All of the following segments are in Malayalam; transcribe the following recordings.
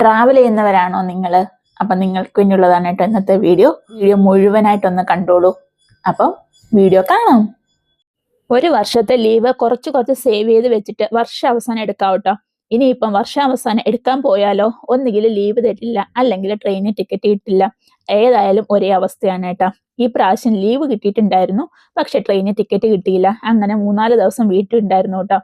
ട്രാവൽ ചെയ്യുന്നവരാണോ നിങ്ങൾ അപ്പം നിങ്ങൾക്ക് വേണ്ടിയുള്ളതാണ് കേട്ടോ ഇന്നത്തെ വീഡിയോ വീഡിയോ മുഴുവനായിട്ടൊന്ന് കണ്ടോളൂ. അപ്പം വീഡിയോ കാണാം. ഒരു വർഷത്തെ ലീവ് കുറച്ച് കുറച്ച് സേവ് ചെയ്ത് വെച്ചിട്ട് വർഷം അവസാനം എടുക്കാം കേട്ടോ ഇനിയിപ്പം വർഷാവസാനം എടുക്കാൻ പോയാലോ? ഒന്നുകിൽ ലീവ് തരില്ല അല്ലെങ്കിൽ ട്രെയിനിന് ടിക്കറ്റ് കിട്ടില്ല. ഏതായാലും ഒരേ അവസ്ഥയാണ് കേട്ടോ. ഈ പ്രാവശ്യം ലീവ് കിട്ടിയിട്ടുണ്ടായിരുന്നു പക്ഷെ ട്രെയിനിന് ടിക്കറ്റ് കിട്ടിയില്ല. അങ്ങനെ മൂന്നാൽ ദിവസം വീട്ടിലുണ്ടായിരുന്നു കേട്ടോ.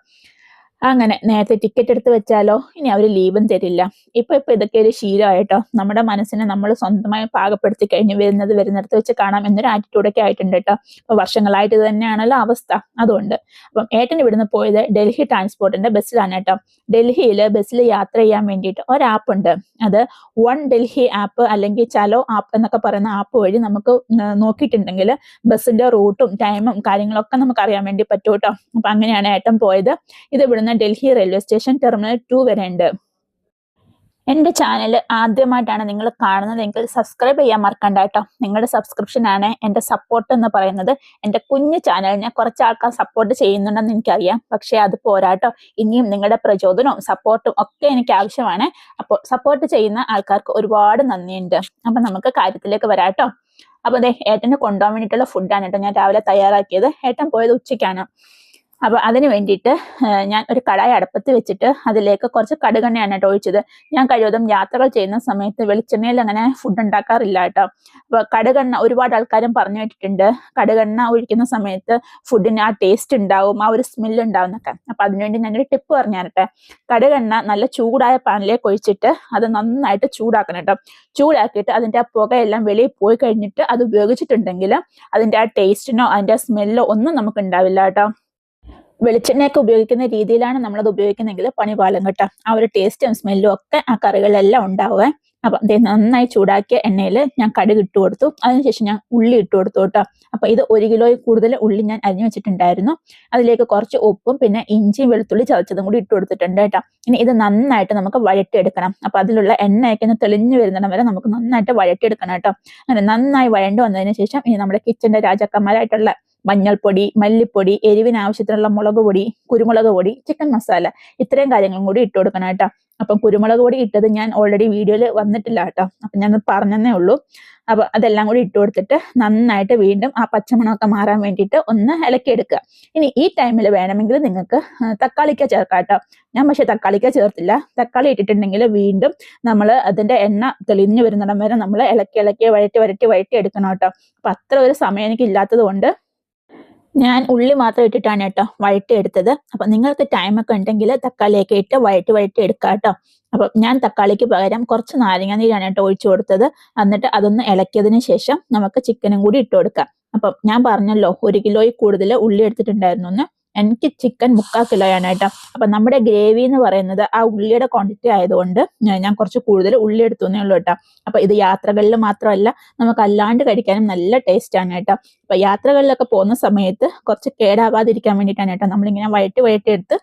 അങ്ങനെ നേരത്തെ ടിക്കറ്റ് എടുത്ത് വെച്ചാലോ? ഇനി അവർ ലീവും തരില്ല. ഇപ്പൊ ഇപ്പൊ ഇതൊക്കെ ഒരു ശീലമായിട്ടോ? നമ്മുടെ മനസ്സിനെ നമ്മൾ സ്വന്തമായി പാകപ്പെടുത്തി കഴിഞ്ഞ് വരുന്നത് വരുന്നിടത്ത് വെച്ച് കാണാം എന്നൊരു ആറ്റിറ്റ്യൂഡൊക്കെ ആയിട്ടുണ്ട് കേട്ടോ. അപ്പൊ വർഷങ്ങളായിട്ട് തന്നെയാണല്ലോ അവസ്ഥ. അതുകൊണ്ട് അപ്പം ഏട്ടൻ ഇവിടുന്ന് പോയത് ഡൽഹി ട്രാൻസ്പോർട്ടിന്റെ ബസ്സിലാണ് കേട്ടോ. ഡൽഹിയിൽ ബസ്സിൽ യാത്ര ചെയ്യാൻ വേണ്ടിയിട്ട് ഒരു ആപ്പ് ഉണ്ട്. അത് വൺ ഡൽഹി ആപ്പ് അല്ലെങ്കിൽ ചലോ ആപ്പ് എന്നൊക്കെ പറയുന്ന ആപ്പ് വഴി നമുക്ക് നോക്കിയിട്ടുണ്ടെങ്കിൽ ബസ്സിന്റെ റൂട്ടും ടൈമും കാര്യങ്ങളൊക്കെ നമുക്ക് അറിയാൻ വേണ്ടി പറ്റും കേട്ടോ. അപ്പൊ അങ്ങനെയാണ് ഏട്ടൻ പോയത്. ഇത് ഇവിടുന്ന് Delhi railway station terminal two വരെ ഉണ്ട്. എന്റെ ചാനൽ ആദ്യമായിട്ടാണ് നിങ്ങൾ കാണുന്നതെങ്കിൽ സബ്സ്ക്രൈബ് ചെയ്യാൻ മറക്കണ്ട കേട്ടോ. നിങ്ങളുടെ സബ്സ്ക്രിപ്ഷനാണ് എന്റെ സപ്പോർട്ട് എന്ന് പറയുന്നത്. എന്റെ കുഞ്ഞു ചാനലിനെ കുറച്ച് ആൾക്കാർ സപ്പോർട്ട് ചെയ്യുന്നുണ്ടെന്ന് എനിക്കറിയാം. പക്ഷേ അത് പോരാട്ടോ ഇനിയും നിങ്ങളുടെ പ്രചോദനവും സപ്പോർട്ടും ഒക്കെ എനിക്ക് ആവശ്യമാണ്. അപ്പോൾ സപ്പോർട്ട് ചെയ്യുന്ന ആൾക്കാർക്ക് ഒരുപാട് നന്ദിയുണ്ട്. അപ്പം നമുക്ക് കാര്യത്തിലേക്ക് വരാട്ടോ അപ്പോൾ അതെ ഏട്ടന് കൊണ്ടുപോകാൻ വേണ്ടിയിട്ടുള്ള ഫുഡാണ് കേട്ടോ ഞാൻ രാവിലെ തയ്യാറാക്കിയത്. ഏട്ടൻ പോയത് ഉച്ചയ്ക്കാണ്. അപ്പൊ അതിന് വേണ്ടിയിട്ട് ഞാൻ ഒരു കടായി അടുപ്പത്ത് വെച്ചിട്ട് അതിലേക്ക് കുറച്ച് കടുകെണ്ണയാണ് കേട്ടോ ഒഴിച്ചത്. ഞാൻ കഴിവതും യാത്രകൾ ചെയ്യുന്ന സമയത്ത് വെളിച്ചെണ്ണയിൽ അങ്ങനെ ഫുഡ് ഉണ്ടാക്കാറില്ല കേട്ടോ. അപ്പൊ കടുകെണ്ണ ഒരുപാട് ആൾക്കാരും പറഞ്ഞു കേട്ടിട്ടുണ്ട്. കടുകെണ്ണ ഒഴിക്കുന്ന സമയത്ത് ഫുഡിന് ആ ടേസ്റ്റ് ഉണ്ടാവും ആ ഒരു സ്മെല്ല് ഉണ്ടാവും എന്നൊക്കെ. അപ്പൊ അതിനുവേണ്ടി ഞാനൊരു ടിപ്പ് പറഞ്ഞു തരട്ടെ കടുകെണ്ണ നല്ല ചൂടായ പാനിലേക്ക് ഒഴിച്ചിട്ട് അത് നന്നായിട്ട് ചൂടാക്കണം കേട്ടോ. ചൂടാക്കിയിട്ട് അതിന്റെ ആ പുകയെല്ലാം വെളിയിൽ പോയി കഴിഞ്ഞിട്ട് അത് ഉപയോഗിച്ചിട്ടുണ്ടെങ്കിൽ അതിന്റെ ആ ടേസ്റ്റിനോ അതിന്റെ ആ സ്മെല്ലോ ഒന്നും നമുക്ക് ഉണ്ടാവില്ല കേട്ടോ. വെളിച്ചെണ്ണയൊക്കെ ഉപയോഗിക്കുന്ന രീതിയിലാണ് നമ്മളത് ഉപയോഗിക്കുന്നതെങ്കിൽ പണി പാലം കേട്ടോ. ആ ഒരു ടേസ്റ്റും സ്മെല്ലും ഒക്കെ ആ കറികളിലെല്ലാം ഉണ്ടാവുക അപ്പൊ അതേ നന്നായി ചൂടാക്കിയ എണ്ണയിൽ ഞാൻ കടുക് ഇട്ട് കൊടുത്തു. അതിനുശേഷം ഞാൻ ഉള്ളി ഇട്ട് കൊടുത്തു കേട്ടോ. അപ്പൊ ഇത് ഒരു കിലോയിൽ കൂടുതൽ ഉള്ളി ഞാൻ അരിഞ്ഞു വെച്ചിട്ടുണ്ടായിരുന്നു. അതിലേക്ക് കുറച്ച് ഉപ്പും പിന്നെ ഇഞ്ചിയും വെളുത്തുള്ളി ചതച്ചതും കൂടി ഇട്ട് കൊടുത്തിട്ടുണ്ട് കേട്ടോ. ഇനി ഇത് നന്നായിട്ട് നമുക്ക് വഴറ്റിയെടുക്കണം. അപ്പൊ അതിലുള്ള എണ്ണയൊക്കെ ഒന്ന് തെളിഞ്ഞു വരുന്നിടം വരെ നമുക്ക് നന്നായിട്ട് വഴറ്റിയെടുക്കണം കേട്ടോ. അങ്ങനെ നന്നായി വഴണ്ടു വന്നതിന് ശേഷം ഇനി നമ്മുടെ കിച്ചന്റെ രാജാക്കന്മാരായിട്ടുള്ള മഞ്ഞൾപ്പൊടി മല്ലിപ്പൊടി എരിവിന് ആവശ്യത്തിനുള്ള മുളക് പൊടി കുരുമുളക് പൊടി ചിക്കൻ മസാല ഇത്രയും കാര്യങ്ങളും കൂടി ഇട്ട് കൊടുക്കണം കേട്ടോ. അപ്പം കുരുമുളക് പൊടി ഇട്ടത് ഞാൻ ഓൾറെഡി വീഡിയോയിൽ വന്നിട്ടില്ല കേട്ടോ. അപ്പം ഞാൻ പറഞ്ഞതേ ഉള്ളൂ. അപ്പൊ അതെല്ലാം കൂടി ഇട്ട് കൊടുത്തിട്ട് നന്നായിട്ട് വീണ്ടും ആ പച്ചമണമൊക്കെ മാറാൻ വേണ്ടിയിട്ട് ഒന്ന് ഇളക്കിയെടുക്കുക. ഇനി ഈ ടൈമിൽ വേണമെങ്കിൽ നിങ്ങൾക്ക് തക്കാളിക്ക ചേർക്കാം കേട്ടോ. ഞാൻ പക്ഷേ തക്കാളിക്ക ചേർത്തില്ല. തക്കാളി ഇട്ടിട്ടുണ്ടെങ്കിൽ വീണ്ടും നമ്മൾ അതിന്റെ എണ്ണ തെളിഞ്ഞു വരുന്നിടം വരെ നമ്മൾ ഇളക്കി ഇളക്കി വഴറ്റി വരട്ടി വഴറ്റി എടുക്കണം കേട്ടോ. അപ്പൊ അത്ര ഒരു സമയം എനിക്ക് ഇല്ലാത്തത് കൊണ്ട് ഞാൻ ഉള്ളി മാത്രം ഇട്ടിട്ടാണ് കേട്ടോ വഴറ്റി എടുത്തത്. അപ്പൊ നിങ്ങൾക്ക് ടൈമൊക്കെ ഉണ്ടെങ്കിൽ തക്കാളിയൊക്കെ ഇട്ട് വഴറ്റി വഴറ്റി എടുക്കാം കേട്ടോ. അപ്പൊ ഞാൻ തക്കാളിക്ക് പകരം കുറച്ച് നാരങ്ങ നീരാണ് കേട്ടോ ഒഴിച്ചു കൊടുത്തത്. എന്നിട്ട് അതൊന്ന് ഇളക്കിയതിന് ശേഷം നമുക്ക് ചിക്കനും കൂടി ഇട്ട് കൊടുക്കാം. അപ്പം ഞാൻ പറഞ്ഞല്ലോ ഒരു കിലോയിൽ കൂടുതൽ ഉള്ളി എടുത്തിട്ടുണ്ടായിരുന്നു എനിക്ക് ചിക്കൻ മുക്കാൽ കേട്ടോ അപ്പൊ നമ്മുടെ ഗ്രേവി എന്ന് പറയുന്നത് ആ ഉള്ളിയുടെ ക്വാണ്ടിറ്റി ആയതുകൊണ്ട് ഞാൻ കുറച്ച് കൂടുതൽ ഉള്ളി എടുത്തുന്നേ ഉള്ളൂ കേട്ടോ. അപ്പൊ ഇത് യാത്രകളിൽ മാത്രമല്ല നമുക്ക് അല്ലാണ്ട് കഴിക്കാനും നല്ല ടേസ്റ്റ് ആണ് കേട്ടോ. അപ്പൊ യാത്രകളിലൊക്കെ പോകുന്ന സമയത്ത് കുറച്ച് കേടാവാതിരിക്കാൻ വേണ്ടിയിട്ടാണ് കേട്ടോ നമ്മളിങ്ങനെ വഴറ്റി എടുത്ത്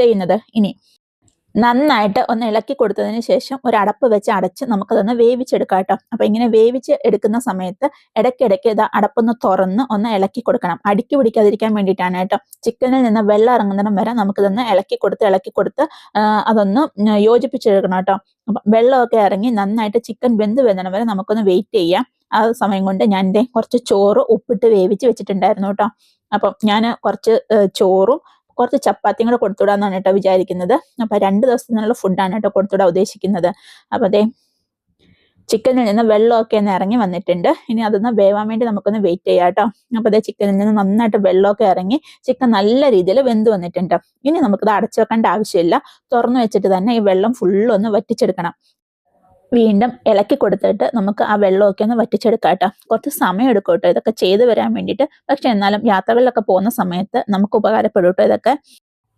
ചെയ്യുന്നത്. ഇനി നന്നായിട്ട് ഒന്ന് ഇളക്കി കൊടുത്തതിന് ശേഷം ഒരു അടപ്പ് വെച്ച് അടച്ച് നമുക്കതൊന്ന് വേവിച്ചെടുക്കാം കേട്ടോ. അപ്പൊ ഇങ്ങനെ വേവിച്ച് എടുക്കുന്ന സമയത്ത് ഇടയ്ക്കിടയ്ക്ക് ഇത് അടപ്പൊന്ന് തുറന്ന് ഒന്ന് ഇളക്കി കൊടുക്കണം. അടുക്കി പിടിക്കാതിരിക്കാൻ വേണ്ടിയിട്ടാണ് കേട്ടോ. ചിക്കനിൽ നിന്ന് വെള്ളം ഇറങ്ങുന്നിടം വരെ നമുക്കിതൊന്ന് ഇളക്കി കൊടുത്ത് ഇളക്കി കൊടുത്ത് അതൊന്ന് യോജിപ്പിച്ചെടുക്കണം കേട്ടോ. അപ്പൊ വെള്ളമൊക്കെ ഇറങ്ങി നന്നായിട്ട് ചിക്കൻ വെന്ത് വെന്തണം വരെ നമുക്കൊന്ന് വെയിറ്റ് ചെയ്യാം. ആ സമയം കൊണ്ട് ഞാൻ കുറച്ച് ചോറ് ഉപ്പിട്ട് വേവിച്ച് വെച്ചിട്ടുണ്ടായിരുന്നു കേട്ടോ. അപ്പം ഞാൻ കുറച്ച് ചോറും കുറച്ച് ചപ്പാത്തിയും കൂടെ കൊടുത്തുവിടാന്നാണ് കേട്ടോ വിചാരിക്കുന്നത്. അപ്പൊ രണ്ട് ദിവസത്തിനുള്ള ഫുഡാണ് കേട്ടോ കൊടുത്തുവിടാൻ ഉദ്ദേശിക്കുന്നത്. അപ്പൊ അതെ ചിക്കനിൽ നിന്ന് വെള്ളമൊക്കെ ഒന്ന് ഇറങ്ങി വന്നിട്ടുണ്ട്. ഇനി അതൊന്ന് വേവാൻ വേണ്ടി നമുക്കൊന്ന് വെയിറ്റ് ചെയ്യാം കേട്ടോ. അപ്പൊ അതേ ചിക്കനിൽ നിന്ന് നന്നായിട്ട് വെള്ളമൊക്കെ ഇറങ്ങി ചിക്കൻ നല്ല രീതിയിൽ വെന്ത് വന്നിട്ടുണ്ട്. ഇനി നമുക്കത് അടച്ചു വെക്കേണ്ട ആവശ്യമില്ല. തുറന്നു വെച്ചിട്ട് തന്നെ ഈ വെള്ളം ഫുള്ള് ഒന്ന് വറ്റിച്ചെടുക്കണം. വീണ്ടും ഇളക്കി കൊടുത്തിട്ട് നമുക്ക് ആ വെള്ളമൊക്കെ ഒന്ന് വറ്റിച്ചെടുക്കാം കേട്ടോ. കുറച്ച് സമയം എടുക്കും കേട്ടോ ഇതൊക്കെ ചെയ്തു വരാൻ വേണ്ടിയിട്ട്. പക്ഷെ എന്നാലും യാത്രകളിലൊക്കെ പോകുന്ന സമയത്ത് നമുക്ക് ഉപകാരപ്പെടും കേട്ടോ ഇതൊക്കെ.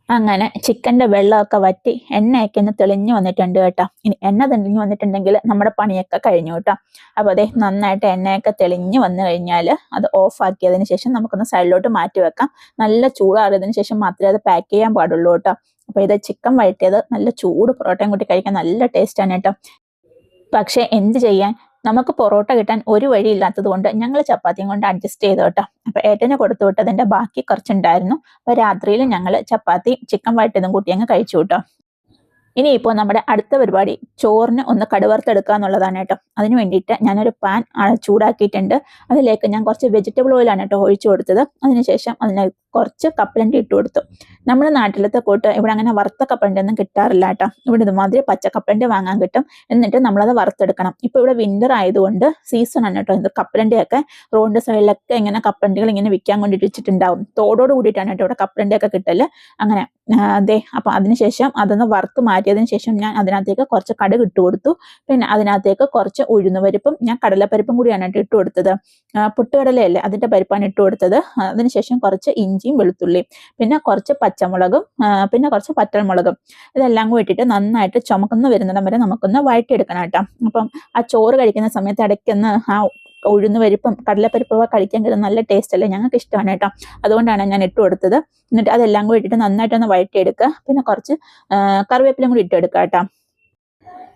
അങ്ങനെ ചിക്കന്റെ വെള്ളമൊക്കെ വറ്റി എണ്ണയൊക്കെ ഒന്ന് തെളിഞ്ഞു വന്നിട്ടുണ്ട് കേട്ടോ. ഇനി എണ്ണ തെളിഞ്ഞു വന്നിട്ടുണ്ടെങ്കിൽ നമ്മുടെ പണിയൊക്കെ കഴിഞ്ഞു കേട്ടോ. അപ്പോൾ അതെ നന്നായിട്ട് എണ്ണയൊക്കെ തെളിഞ്ഞു വന്നു കഴിഞ്ഞാൽ അത് ഓഫാക്കിയതിന് ശേഷം നമുക്കൊന്ന് സൈഡിലോട്ട് മാറ്റി വെക്കാം. നല്ല ചൂടാറിയതിന് ശേഷം മാത്രമേ അത് പാക്ക് ചെയ്യാൻ പാടുള്ളൂ കേട്ടോ. അപ്പോൾ ഇത് ചിക്കൻ വഴറ്റിയത് നല്ല ചൂട് പൊറോട്ടയും കൂട്ടി കഴിക്കാൻ നല്ല ടേസ്റ്റാണ് കേട്ടോ. പക്ഷെ എന്ത് ചെയ്യാൻ? നമുക്ക് പൊറോട്ട കിട്ടാൻ ഒരു വഴി ഇല്ലാത്തത് കൊണ്ട് ഞങ്ങൾ ചപ്പാത്തിയും കൊണ്ട് അഡ്ജസ്റ്റ് ചെയ്തു കേട്ടോ. അപ്പൊ ഏട്ടന് കൊടുത്തു വിട്ടതിന്റെ ബാക്കി കുറച്ചുണ്ടായിരുന്നു. അപ്പൊ രാത്രിയിൽ ഞങ്ങൾ ചപ്പാത്തി ചിക്കൻ വഴറ്റതും കൂട്ടി അങ്ങ് കഴിച്ചു കേട്ടോ. ഇനിയിപ്പോൾ നമ്മുടെ അടുത്ത പരിപാടി ചോറിന് ഒന്ന് കടുവറുത്തെടുക്കുക എന്നുള്ളതാണ് കേട്ടോ. അതിന് വേണ്ടിയിട്ട് ഞാനൊരു പാൻ ചൂടാക്കിയിട്ടുണ്ട്. അതിലേക്ക് ഞാൻ കുറച്ച് വെജിറ്റബിൾ ഓയിലാണ് കേട്ടോ ഒഴിച്ചു കൊടുത്തത്. അതിനുശേഷം അതിന് കുറച്ച് കപ്പലണ്ടി ഇട്ട് കൊടുത്തു. നമ്മുടെ നാട്ടിലത്തെ കൂട്ട് ഇവിടെ അങ്ങനെ വറുത്ത കപ്പലണ്ടി ഒന്നും കിട്ടാറില്ല കേട്ടോ. ഇവിടെ ഇതുമാതിരി പച്ച കപ്പലണ്ടി വാങ്ങാൻ കിട്ടും. എന്നിട്ട് നമ്മളത് വറുത്തെടുക്കണം. ഇപ്പോൾ ഇവിടെ വിന്റർ ആയതുകൊണ്ട് സീസൺ ആണ് കേട്ടോ. ഇത് കപ്പലണ്ടിയൊക്കെ റോഡിന്റെ സൈഡിലൊക്കെ ഇങ്ങനെ കപ്പലണ്ടികൾ ഇങ്ങനെ വിൽക്കാൻ കൊണ്ടിട്ട് വെച്ചിട്ടുണ്ടാവും. തോടോട് കൂടിയിട്ടാണ് കേട്ടോ ഇവിടെ കപ്പലണ്ടിയൊക്കെ കിട്ടൽ. അങ്ങനെ അതെ അപ്പൊ അതിനുശേഷം അതൊന്ന് വറുത്ത് മാറ്റിയതിന് ശേഷം ഞാൻ അതിനകത്തേക്ക് കുറച്ച് കടുക് ഇട്ട് കൊടുത്തു. പിന്നെ അതിനകത്തേക്ക് കുറച്ച് ഉഴുന്നുപരിപ്പും ഞാൻ കടലപ്പരിപ്പും കൂടിയാണ് ഇട്ട് കൊടുത്തത്. പുട്ടുകടലയല്ലേ അതിന്റെ പരിപ്പാണ് ഇട്ട് കൊടുത്തത്. അതിനുശേഷം കുറച്ച് ഇഞ്ചിയും വെളുത്തുള്ളിയും പിന്നെ കുറച്ച് പച്ചമുളകും പിന്നെ കുറച്ച് പറ്റൽമുളകും ഇതെല്ലാം കൂടി ഇട്ടിട്ട് നന്നായിട്ട് ചുമക്കുന്ന വരുന്നിടം വരെ നമുക്കൊന്ന് വഴറ്റിയെടുക്കണം കേട്ടോ. അപ്പം ആ ചോറ് കഴിക്കുന്ന സമയത്ത് ഇടയ്ക്കൊന്ന് ആ ഉഴുന്ന് പരിപ്പും കടലപ്പരിപ്പൊക്കെ കഴിക്കാൻ കിട്ടുന്ന നല്ല ടേസ്റ്റ് അല്ലേ ഞങ്ങൾക്ക് ഇഷ്ടമാണ് കേട്ടോ. അതുകൊണ്ടാണ് ഞാൻ ഇട്ട് കൊടുത്തത്. എന്നിട്ട് അതെല്ലാം കൂടി ഇട്ടിട്ട് നന്നായിട്ടൊന്ന് വഴറ്റിയെടുക്കുക. പിന്നെ കുറച്ച് കറിവേപ്പിലും കൂടി ഇട്ടെടുക്കുക കേട്ടോ.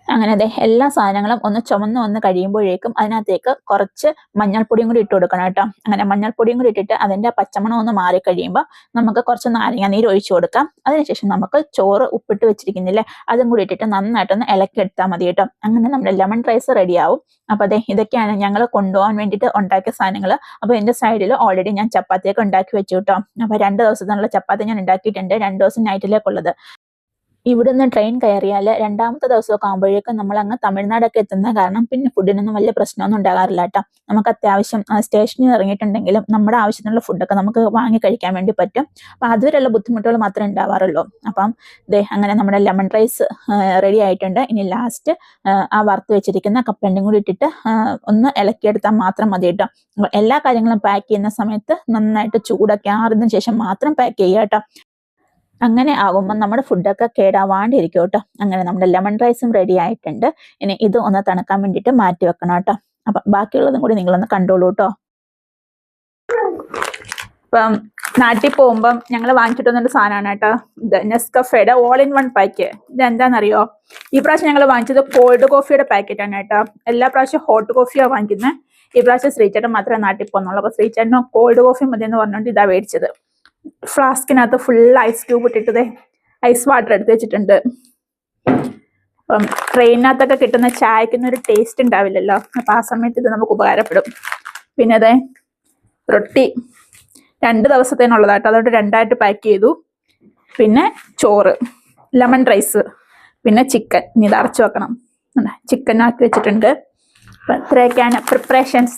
അങ്ങനെ അതെ എല്ലാ സാധനങ്ങളും ഒന്ന് ചുമന്ന് വന്ന് കഴിയുമ്പോഴേക്കും അതിനകത്തേക്ക് കുറച്ച് മഞ്ഞൾപ്പൊടിയും കൂടി ഇട്ട് കൊടുക്കണം കേട്ടോ. അങ്ങനെ മഞ്ഞൾപ്പൊടിയും കൂടി ഇട്ടിട്ട് അതിന്റെ പച്ചമണം ഒന്ന് മാറി കഴിയുമ്പോൾ നമുക്ക് കുറച്ച് നാരങ്ങ നീര് ഒഴിച്ചു കൊടുക്കാം. അതിനുശേഷം നമുക്ക് ചോറ് ഉപ്പിട്ട് വെച്ചിരിക്കുന്നില്ലേ അതും കൂടി ഇട്ടിട്ട് നന്നായിട്ടൊന്ന് ഇളക്കി എടുത്താൽ മതി കേട്ടോ. അങ്ങനെ നമ്മുടെ ലെമൺ റൈസ് റെഡിയാവും. അപ്പോൾ അതെ ഇതൊക്കെയാണ് ഞങ്ങൾ കൊണ്ടുപോകാൻ വേണ്ടിയിട്ട് ഉണ്ടാക്കിയ സാധനങ്ങൾ. അപ്പൊ എന്റെ സൈഡിൽ ഓൾറെഡി ഞാൻ ചപ്പാത്തിയൊക്കെ ഉണ്ടാക്കി വെച്ചു കേട്ടോ. അപ്പൊ രണ്ട് ദിവസത്തിനുള്ള ചപ്പാത്തി ഞാൻ ഉണ്ടാക്കിയിട്ടുണ്ട്. രണ്ട് ദിവസം നൈറ്റിലേക്കുള്ളത് ഇവിടുന്ന് ട്രെയിൻ കയറിയാൽ രണ്ടാമത്തെ ദിവസമൊക്കെ ആകുമ്പോഴേക്കും നമ്മൾ അങ്ങ് തമിഴ്നാടൊക്കെ എത്തുന്ന കാരണം പിന്നെ ഫുഡിനൊന്നും വലിയ പ്രശ്നമൊന്നും ഉണ്ടാകാറില്ല കേട്ടോ. നമുക്ക് അത്യാവശ്യം സ്റ്റേഷനിൽ ഇറങ്ങിയിട്ടുണ്ടെങ്കിലും നമ്മുടെ ആവശ്യത്തിനുള്ള ഫുഡൊക്കെ നമുക്ക് വാങ്ങി കഴിക്കാൻ വേണ്ടി പറ്റും. അപ്പം അതുവരെയുള്ള ബുദ്ധിമുട്ടുകൾ മാത്രമേ ഉണ്ടാവാറുള്ളൂ. അപ്പം ദേ അങ്ങനെ നമ്മുടെ ലെമൺ റൈസ് റെഡി ആയിട്ടുണ്ട്. ഇനി ലാസ്റ്റ് ആ വറുത്ത് വെച്ചിരിക്കുന്ന കപ്പലണ്ടിയും കൂടി ഇട്ടിട്ട് ഒന്ന് ഇളക്കിയെടുത്താൽ മാത്രം മതി കേട്ടോ. എല്ലാ കാര്യങ്ങളും പാക്ക് ചെയ്യുന്ന സമയത്ത് നന്നായിട്ട് ചൂടൊക്കെ ആറിന് ശേഷം മാത്രം പാക്ക് ചെയ്യുക കേട്ടോ. അങ്ങനെ ആകുമ്പോൾ നമ്മുടെ ഫുഡൊക്കെ കേടാവാണ്ടിരിക്കും കേട്ടോ അങ്ങനെ നമ്മുടെ ലെമൺ റൈസും റെഡി ആയിട്ടുണ്ട്. ഇനി ഇത് ഒന്ന് തണുക്കാൻ വേണ്ടിയിട്ട് മാറ്റി വെക്കണം കേട്ടോ. അപ്പൊ ബാക്കിയുള്ളതും കൂടി നിങ്ങളൊന്ന് കണ്ടോളൂ കേട്ടോ. ഇപ്പം നാട്ടിൽ പോകുമ്പം ഞങ്ങൾ വാങ്ങിച്ചിട്ട് വന്നൊരു സാധനമാണ് കേട്ടോ. ഇത് നെസ്കഫയുടെ ഓൾ ഇൻ വൺ പാക്ക് ഇത് എന്താണെന്നറിയോ? ഈ പ്രാവശ്യം ഞങ്ങൾ വാങ്ങിച്ചത് കോൾഡ് കോഫിയുടെ പാക്കറ്റാണ് കേട്ടോ. എല്ലാ പ്രാവശ്യം ഹോട്ട് കോഫിയാണ് വാങ്ങിക്കുന്നത് ഈ പ്രാവശ്യം ശ്രീചേട്ടൻ മാത്രമേ നാട്ടിൽ പോകുന്നുള്ളൂ. അപ്പോൾ ശ്രീചേട്ടനോ കോൾഡ് കോഫി മതി എന്ന് പറഞ്ഞുകൊണ്ട് ഇതാ മേടിച്ചത്. ഫ്ലാസ്കിനകത്ത് ഫുൾ ഐസ് ക്യൂബ് ഇട്ടിട്ടതേ ഐസ് വാട്ടർ എടുത്ത് വെച്ചിട്ടുണ്ട്. അപ്പം ട്രെയിനകത്തൊക്കെ കിട്ടുന്ന ചായക്കൊന്നും ഒരു ടേസ്റ്റ് ഉണ്ടാവില്ലല്ലോ. അപ്പം ആ സമയത്ത് ഇത് നമുക്ക് ഉപകാരപ്പെടും. പിന്നെ അതെ റൊട്ടി. രണ്ട് ദിവസത്തേനുള്ളതാട്ടോ. അതുകൊണ്ട് രണ്ടായിട്ട് പാക്ക് ചെയ്തു. പിന്നെ ചോറ്. ലെമൺ റൈസ് പിന്നെ ചിക്കൻ ഇനി ഇത് അടച്ചു വെക്കണം. ചിക്കൻ ആക്കി വെച്ചിട്ടുണ്ട്. അപ്പം ഇത്രയൊക്കെയാണ് പ്രിപ്പറേഷൻസ്